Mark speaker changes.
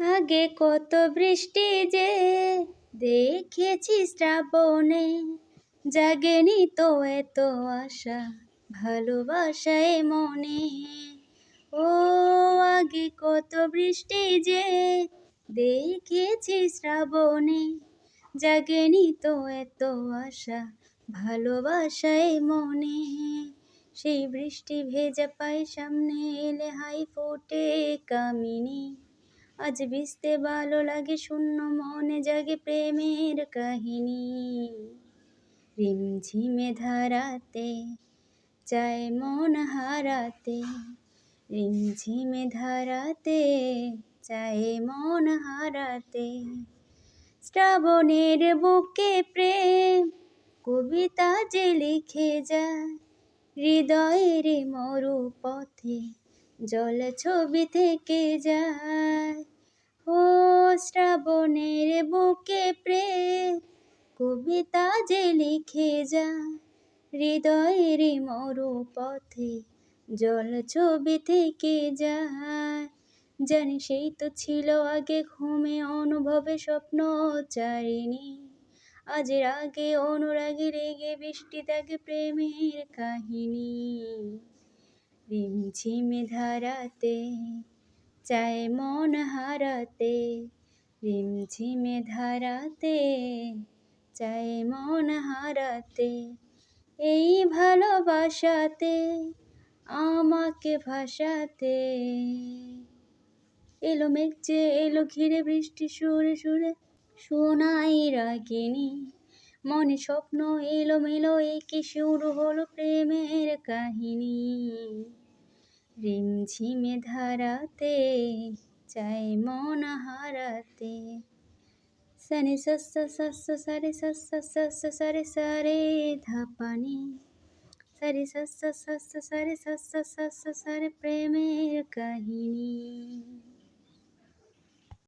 Speaker 1: আগে কত বৃষ্টি যে দেখেছি শ্রাবণে, জাগেনি তো এত আশা ভালোবাসায় মনে। ও আগে কত বৃষ্টি যে দেখেছি শ্রাবণে, জাগেনি তো এত আশা ভালোবাসায় মনে। সেই বৃষ্টি ভেজা পাই সামনে এলে হাই ফোটে কামিনী। আজ ভিজতে ভালো লাগে শূন্য মনে জাগে প্রেমের কাহিনী। রিমঝিমে ধারাতে, চায় মন হারাতে। রিমঝিমে ধারাতে, চায় মন হারাতে। শ্রাবণের বুকে প্রেম, কবিতা যে লিখে যায়। হৃদয়ের মরু পথে জল ছবি থেকে যায়। শ্রাবণের বুকে প্রেম। কবিতা যে লিখে যা, হৃদয়ের মরু পথে জল ছবি থেকে যায়। জানি সেই তো ছিল আগে ঘুমে, অনুভবে স্বপ্ন চারিণী। আজ রাগে অনুরাগে রেগে বৃষ্টি তাকে প্রেমের কাহিনী। রিমঝিমে ধারাতে, চায় মন হারাতে। রিমঝিমে ধারাতে, চাই মন হারাতে, এই ভালোবাসাতে, আমাকে ভাসাতে। এলো মেঘ এলো ঘিরে, বৃষ্টি সুরে সুরে, শোনাই রাগিনী। মনে স্বপ্ন এলো মেলো, একে শুরু হলো প্রেমের কাহিনী। রিমঝিমে ধারাতে চাই মন হারাতে। সানি সস্স সস্স সারি সস্স সস্স সারি সারে ধাপানি। সারি সস্স সস্স সারি সস্স সস্স সারে প্রেমের কাহিনী।